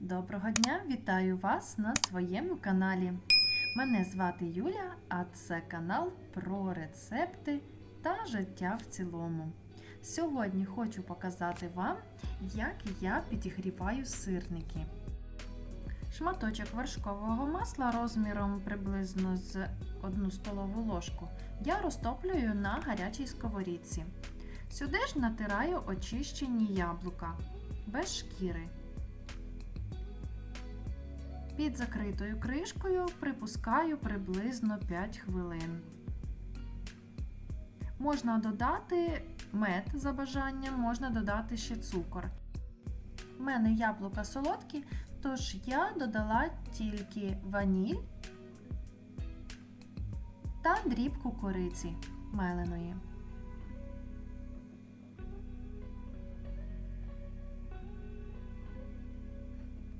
Доброго дня! Вітаю вас на своєму каналі. Мене звати Юля, а це канал про рецепти та життя в цілому. Сьогодні хочу показати вам, як я підігріваю сирники. Шматочок вершкового масла розміром приблизно з 1 столову ложку я розтоплюю на гарячій сковорідці. Сюди ж натираю очищені яблука без шкіри. Під закритою кришкою припускаю приблизно 5 хвилин. Можна додати мед за бажанням, можна додати ще цукор. У мене яблука солодкі, тож я додала тільки ваніль та дрібку кориці меленої.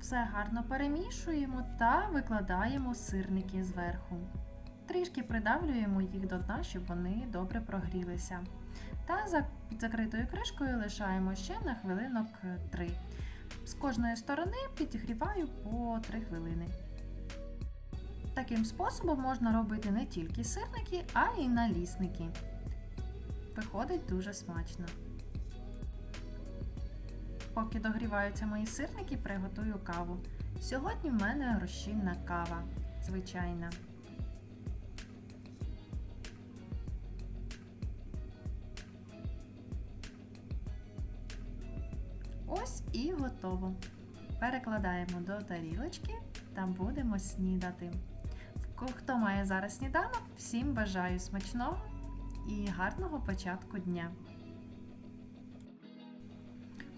Все гарно перемішуємо та викладаємо сирники зверху. Трішки придавлюємо їх до дна, щоб вони добре прогрілися. Та за закритою кришкою лишаємо ще на хвилинок 3. З кожної сторони підігріваю по 3 хвилини. Таким способом можна робити не тільки сирники, а й налісники. Виходить дуже смачно. Поки догріваються мої сирники, приготую каву. Сьогодні в мене розчинна кава, звичайна. Ось і готово. Перекладаємо до тарілочки та будемо снідати. Хто має зараз сніданок, всім бажаю смачного і гарного початку дня.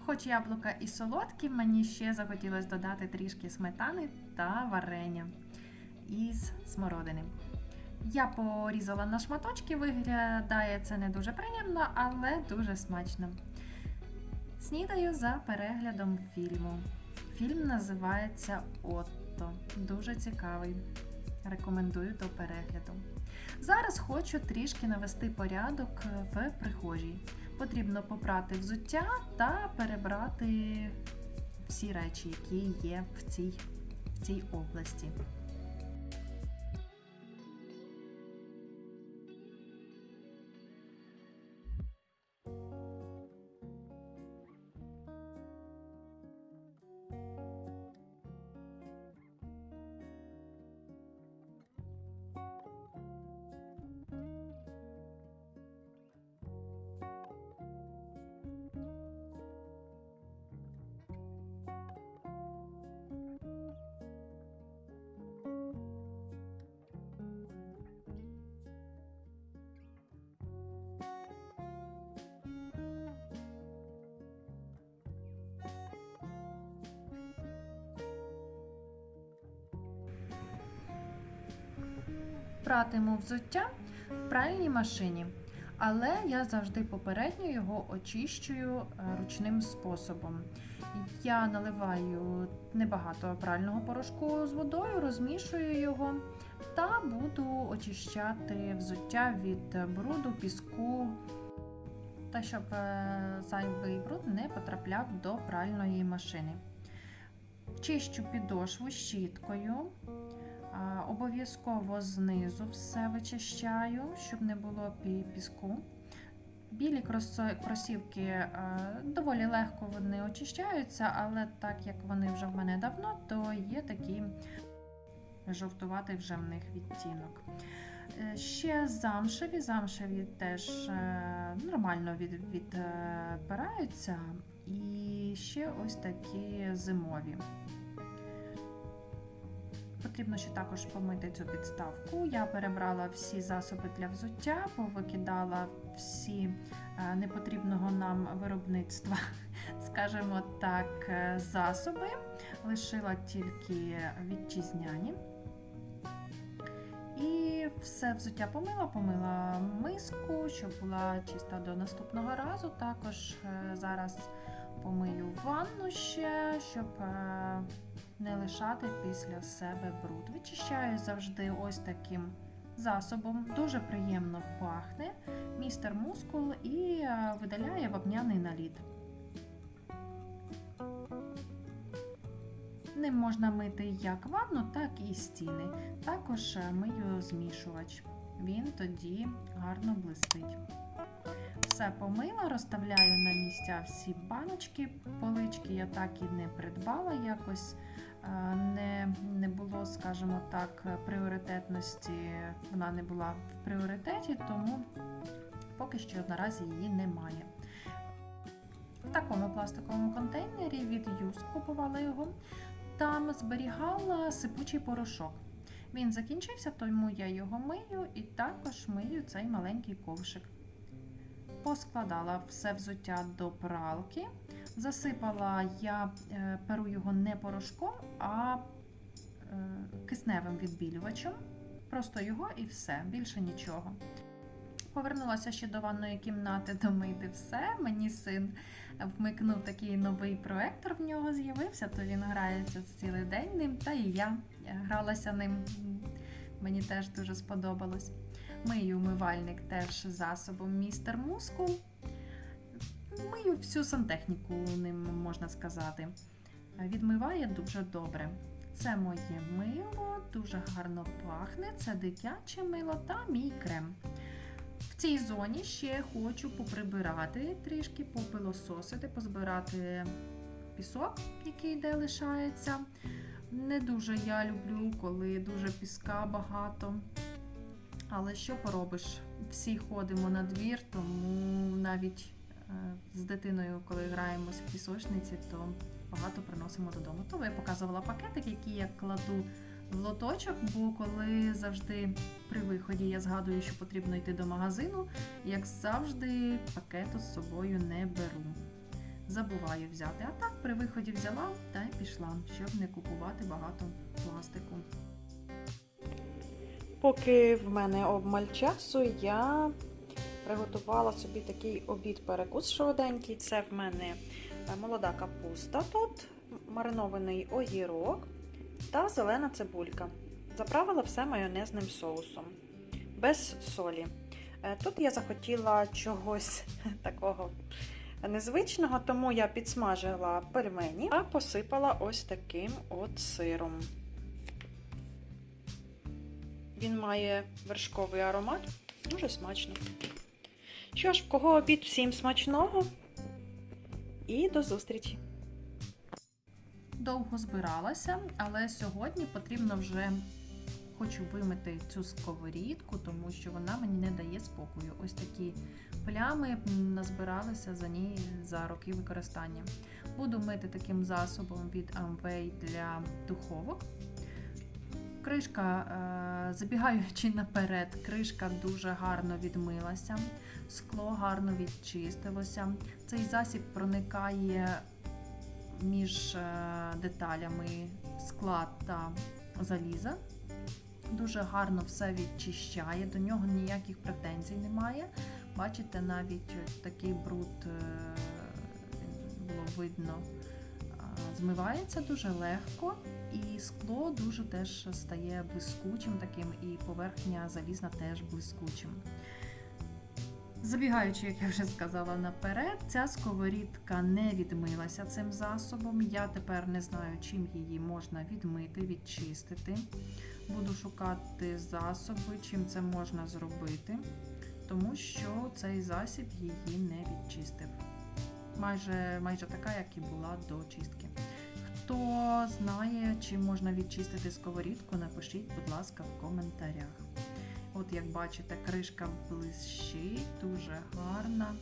Хоч яблука і солодкі, мені ще захотілося додати трішки сметани та варення із смородини. Я порізала на шматочки, виглядає це не дуже приємно, але дуже смачно. Снідаю за переглядом фільму. Фільм називається Отто. Дуже цікавий. Рекомендую до перегляду. Зараз хочу трішки навести порядок в прихожій. Потрібно попрати взуття та перебрати всі речі, які є в цій, в цій області. Пратиму взуття в пральній машині, але я завжди попередньо його очищую е, ручним способом. Я наливаю небагато прального порошку з водою, розмішую його та буду очищати взуття від бруду, піску, та щоб е, зайвий бруд не потрапляв до пральної машини. Чищу підошву щіткою. Обов'язково знизу все вичищаю, щоб не було піску. Білі кросівки доволі легко вони очищаються, але так як вони вже в мене давно, то є такий жовтуватий вже в них відтінок. Е, ще замшеві, замшеві теж е, нормально відпираються, і ще ось такі зимові. Потрібно ще також помити цю підставку. Я перебрала всі засоби для взуття, повикидала всі е, непотрібного нам виробництва, скажімо так, е, засоби, лишила тільки вітчизняні. І все взуття помила, помила миску, щоб була чиста до наступного разу. Також е, зараз помию ванну ще, щоб не лишати після себе бруд. Вичищаю завжди ось таким засобом, дуже приємно пахне містер мускул і видаляє вапняний наліт. Ним можна мити як ванну, так і стіни. Також е, мию змішувач. Він тоді гарно блистить. Все помила, розставляю на місця всі баночки, полички я так і не придбала якось. Е, Не, не було, скажімо так, пріоритетності, вона не була в пріоритеті, тому поки що наразі її немає. В такому пластиковому контейнері від Юс купувала його. Там зберігала сипучий порошок. Він закінчився, тому я його мию і також мию цей маленький ковшик. Поскладала все взуття до пралки. Засипала я е, перу його не порошком, а е, кисневим відбілювачем. Просто його і все, більше нічого. Повернулася ще до ванної кімнати домити все. Мені син вмикнув такий новий проектор, в нього з'явився, то він грається цілий день ним, та і я гралася ним. Мені теж дуже сподобалось. Мию умивальник теж засобом містер Мускул. Мию всю сантехніку ним, можна сказати. Відмиває дуже добре. Це моє мило, дуже гарно пахне. Це дитяче мило та мій крем. В цій зоні ще хочу поприбирати трішки, попилососити, позбирати пісок, який де лишається. Не дуже я люблю, коли дуже піска багато. Але що поробиш? Всі ходимо на двір, тому навіть е, з дитиною, коли граємось в пісочниці, то багато приносимо додому. То я показувала пакетик, який я кладу в лоточок, бо коли завжди при виході я згадую, що потрібно йти до магазину, як завжди, пакету з собою не беру. Забуваю взяти. А так при виході взяла та й пішла, щоб не купувати багато пластику. Поки в мене обмаль часу, я приготувала собі такий обід-перекус швиденький. Це в мене е, молода капуста тут, маринований огірок та зелена цибулька. Заправила все майонезним соусом, без солі. Е, Тут я захотіла чогось такого незвичного, тому я підсмажила пельмені, а посипала ось таким от сиром. Він має вершковий аромат, дуже смачно. Що ж, в кого обід всім смачного і до зустрічі! Довго збиралася, але сьогодні потрібно вже хочу вимити цю сковорідку, тому що вона мені не дає спокою. Ось такі плями назбиралися за ній за роки використання. Буду мити таким засобом від Amway для духовок. Кришка, е, забігаючи наперед, кришка дуже гарно відмилася, скло гарно відчистилося. Цей засіб проникає між е, деталями скла та заліза. Дуже гарно все відчищає, до нього ніяких претензій немає. Бачите, навіть такий бруд е, було видно. Змивається дуже легко, і скло дуже теж стає блискучим таким, і поверхня залізна теж блискучим. Забігаючи, як я вже сказала наперед, ця сковорідка не відмилася цим засобом. Я тепер не знаю, чим її можна відмити, відчистити. Буду шукати засоби, чим це можна зробити, тому що цей засіб її не відчистив. Майже, майже така, як і була до чистки. Хто знає, чим можна відчистити сковорідку, напишіть, будь ласка, в коментарях. От як бачите, кришка блищить, дуже гарна,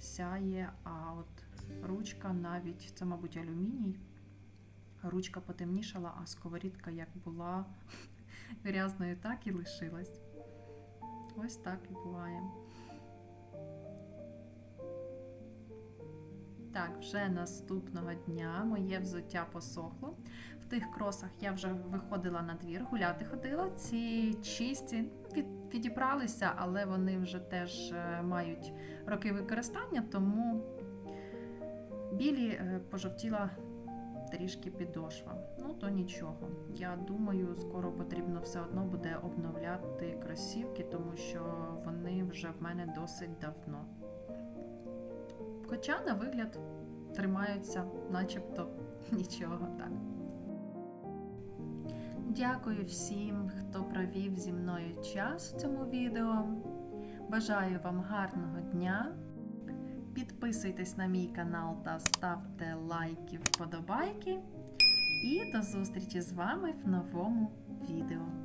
сяє, а от ручка навіть, це, мабуть, алюміній. Ручка потемнішала, а сковорідка як була грязною, так і лишилась. Ось так і буває. Так, вже наступного дня моє взуття посохло. В тих кросах я вже виходила на двір, гуляти ходила. Ці чисті від, відібралися, але вони вже теж е, мають роки використання, тому білі е, пожовтіла трішки підошва. Ну, то нічого. Я думаю, скоро потрібно все одно буде обновляти кросівки, тому що вони вже в мене досить давно. Хоча, на вигляд, тримаються, начебто нічого так. Дякую всім, хто провів зі мною час в цьому відео. Бажаю вам гарного дня. Підписуйтесь на мій канал та ставте лайки, вподобайки. І до зустрічі з вами в новому відео.